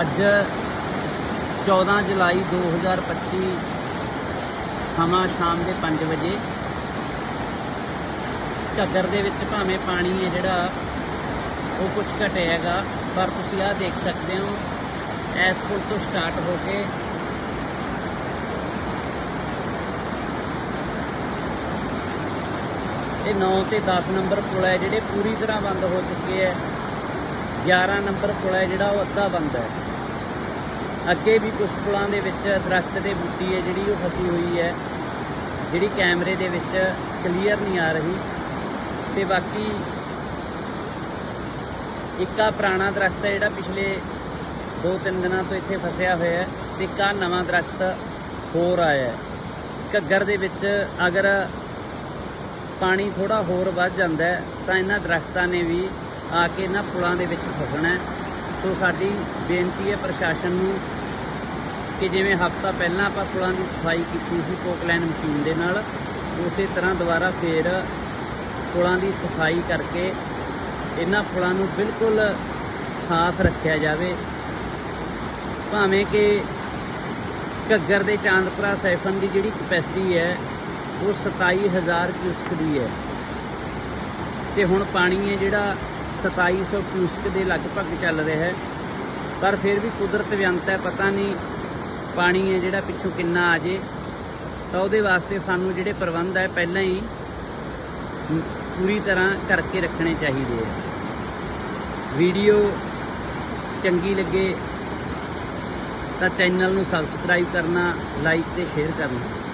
ਅੱਜ 14 ਜੁਲਾਈ 2025 ਸਮਾਂ ਸ਼ਾਮ ਦੇ 5 ਵਜੇ। ਘੱਗਰ ਦੇ ਵਿੱਚ ਭਾਵੇਂ ਪਾਣੀ ਹੈ ਜਿਹੜਾ, ਉਹ ਕੁਝ ਘਟਿਆ ਹੈਗਾ ਪਰ ਤੁਸੀਂ ਆਹ ਦੇਖ ਸਕਦੇ ਹੋ, ਇਸ ਪੁਲ ਤੋਂ ਸਟਾਰਟ ਹੋ ਕੇ ਇਹ 9 ਤੇ 10 ਨੰਬਰ ਪੁਲ ਹੈ, ਜਿਹੜੇ ਪੂਰੀ ਤਰ੍ਹਾਂ ਬੰਦ ਹੋ ਚੁੱਕੇ ਹੈ। 11 ਨੰਬਰ ਪੁਲ ਹੈ ਜਿਹੜਾ ਉਹ ਅੱਧਾ ਬੰਦ ਹੈ। ਅੱਗੇ ਵੀ ਕੁਝ ਪੁਲਾਂ ਦੇ ਵਿੱਚ ਦਰਖਤ ਦੇ ਬੂਟੀ ਹੈ ਜਿਹੜੀ ਉਹ ਫਸੀ ਹੋਈ ਹੈ। ਜਿਹੜੀ ਕੈਮਰੇ ਦੇ ਵਿੱਚ ਕਲੀਅਰ ਨਹੀਂ ਆ ਰਹੀ। ਤੇ ਬਾਕੀ ਇੱਕਾ ਪੁਰਾਣਾ ਦਰਖਤ ਹੈ ਜਿਹੜਾ ਪਿਛਲੇ 2-3 ਦਿਨਾਂ ਤੋਂ ਇੱਥੇ ਫਸਿਆ ਹੋਇਆ ਹੈ ਤੇ ਇੱਕ ਆਹ ਨਵਾਂ ਦਰਖਤ ਹੋਰ ਆਇਆ ਹੈ। ਘੱਗਰ ਦੇ ਵਿੱਚ ਅਗਰ ਪਾਣੀ ਥੋੜਾ ਹੋਰ ਵੱਧ ਜਾਂਦਾ ਤਾਂ ਇਹਨਾਂ ਦਰਖਤਾਂ ਨੇ ਵੀ ਆ ਕੇ ਇਹਨਾਂ ਪੁਲਾਂ ਦੇ ਵਿੱਚ ਫਸਣਾ ਸੋ ਸਾਡੀ ਬੇਨਤੀ ਹੈ ਪ੍ਰਸ਼ਾਸਨ ਨੂੰ ਕਿ ਜਿਵੇਂ ਹਫਤਾ ਪਹਿਲਾਂ ਆਪਾਂ ਪੁਲਾਂ ਦੀ ਸਫ਼ਾਈ ਕੀਤੀ ਸੀ ਪੋਕਲਾਈਨ ਮਸ਼ੀਨ ਦੇ ਨਾਲ, ਉਸੇ ਤਰ੍ਹਾਂ ਦੁਬਾਰਾ ਫੇਰ ਪੁਲਾਂ ਦੀ ਸਫ਼ਾਈ ਕਰਕੇ ਇਹਨਾਂ ਪੁਲਾਂ ਨੂੰ ਬਿਲਕੁਲ ਸਾਫ਼ ਰੱਖਿਆ ਜਾਵੇ। ਭਾਵੇਂ ਕਿ ਘੱਗਰ ਦੇ ਚਾਂਦਪੁਰਾ ਸਾਈਫਨ ਦੀ ਜਿਹੜੀ ਕਪੈਸਿਟੀ ਹੈ, ਉਹ 27000 ਕਿਊਸਕ ਦੀ ਹੈ। ਤੇ ਹੁਣ ਪਾਣੀ ਹੈ ਜਿਹੜਾ 2700 ਕਿਊਸਕ ਦੇ ਲਗਭਗ ਚੱਲ ਰਿਹਾ ਹੈ। ਪਰ ਫਿਰ ਵੀ ਕੁਦਰਤ ਵਿਅੰਤ ਹੈ ਪਤਾ ਨਹੀਂ ਪਾਣੀ ਹੈ ਜਿਹੜਾ ਪਿੱਛੋਂ ਕਿੰਨਾ ਆ ਜੇ। ਤਾਂ ਉਹਦੇ ਵਾਸਤੇ ਸਾਨੂੰ ਜਿਹੜੇ ਪ੍ਰਬੰਧ ਹੈ, ਪਹਿਲਾਂ ਹੀ ਪੂਰੀ ਤਰ੍ਹਾਂ ਕਰਕੇ ਰੱਖਣੇ ਚਾਹੀਦੇ ਆ ਵੀਡੀਓ ਚੰਗੀ ਲੱਗੇ ਤਾਂ ਚੈਨਲ ਨੂੰ ਸਬਸਕ੍ਰਾਈਬ ਕਰਨਾ ਲਾਈਕ ਤੇ ਸ਼ੇਅਰ ਕਰਨਾ।